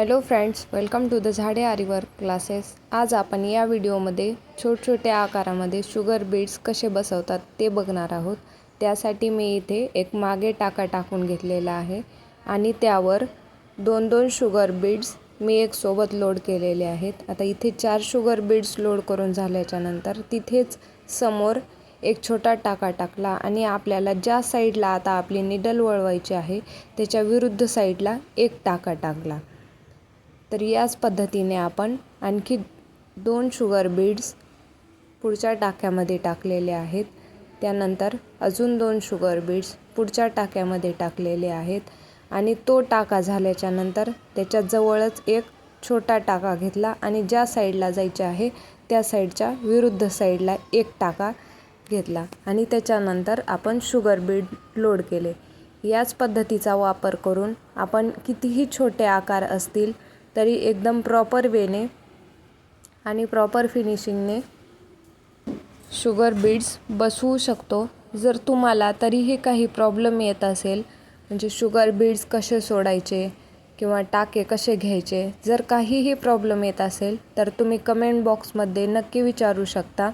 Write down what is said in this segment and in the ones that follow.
Hello friends welcome to the Zade आरीवर classes आज आपण या व्हिडिओमध्ये छोटछोट्या आकारामध्ये शुगर बीड्स कसे बसवतात ते बघणार आहोत. त्यासाठी मी इथे एक मागे टाका टाकून घेतलेला आहे आणि त्यावर दोन दोन शुगर बीड्स मी एक सोबत लोड केलेले आहेत. आता इथे चार शुगर बीड्स लोड करून झाल्याच्यानंतर तिथेच समोर एक छोटा टाका टाकला आणि आपल्याला ज्या साईडला आता आपली निडल वळवायची आहे त्याच्या विरुद्ध साईडला एक टाका टाकला. तर याच पद्धतीने आपण आणखी दोन शुगर बीड्स पुढच्या टाक्यामध्ये टाकलेले आहेत. त्यानंतर अजून दोन शुगर बीड्स पुढच्या टाक्यामध्ये टाकलेले आहेत आणि तो टाका झाल्याच्यानंतर त्याच्याजवळच एक छोटा टाका घेतला आणि ज्या साईडला जायचे आहे त्या साईडच्या विरुद्ध साईडला एक टाका घेतला आणि त्याच्यानंतर आपण शुगर बीड लोड केले. याच पद्धतीचा वापर करून आपण कितीही छोटे आकार असतील तरी एकदम प्रॉपर वेने आणि प्रॉपर फिनिशिंगने शुगर बीड्स बसवू शकतो. जर तुम्हाला तरीही काही प्रॉब्लेम येत असेल म्हणजे शुगर बीड्स कसे सोडायचे किंवा टाके कसे घ्यायचे जर काहीही प्रॉब्लेम येत असेल तर तुम्ही कमेंट बॉक्समध्ये नक्की विचारू शकता.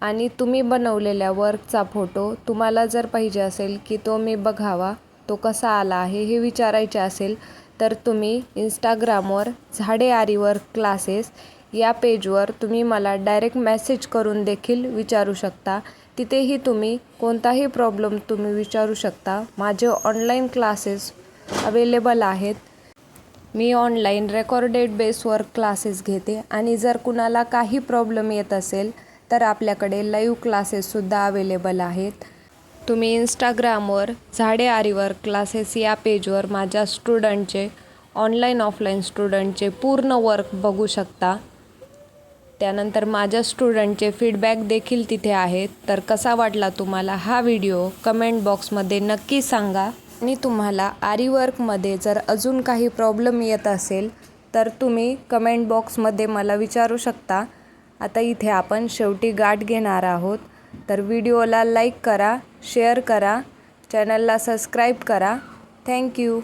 आणि तुम्ही बनवलेल्या वर्कचा फोटो तुम्हाला जर पाहिजे असेल की तो मी बघावा तो कसा आला आहे हे विचारायचे असेल तर तुम्ही इंस्टाग्रामवर झाडे आरीवर क्लासेस या पेजवर तुम्ही मला डायरेक्ट मेसेज करून देखील विचारू शकता. तिथेही तुम्ही कोणताही प्रॉब्लेम तुम्ही विचारू शकता. माझे ऑनलाईन क्लासेस अवेलेबल आहेत. मी ऑनलाईन रेकॉर्डेड बेसवर क्लासेस घेते आणि जर कुणाला काही प्रॉब्लेम येत असेल तर आपल्याकडे लाईव्ह क्लासेससुद्धा अवेलेबल आहेत. तुम्ही इंस्टाग्रामवर झाडे आरीवर क्लासेस या पेजवर माझ्या स्टुडंटचे ऑनलाईन ऑफलाईन स्टुडंटचे पूर्ण वर्क बघू शकता. त्यानंतर माझ्या स्टुडंटचे फीडबॅक देखील तिथे आहेत. तर कसा वाटला तुम्हाला हा व्हिडिओ कमेंट बॉक्समध्ये नक्की सांगा. आणि तुम्हाला आरीवर्कमध्ये जर अजून काही प्रॉब्लेम येत असेल तर तुम्ही कमेंट बॉक्समध्ये मला विचारू शकता. आता इथे आपण शेवटी गाठ घेणार आहोत. तर व्हिडिओला लाईक करा शेअर करा चॅनलला सबस्क्राईब करा. थँक्यू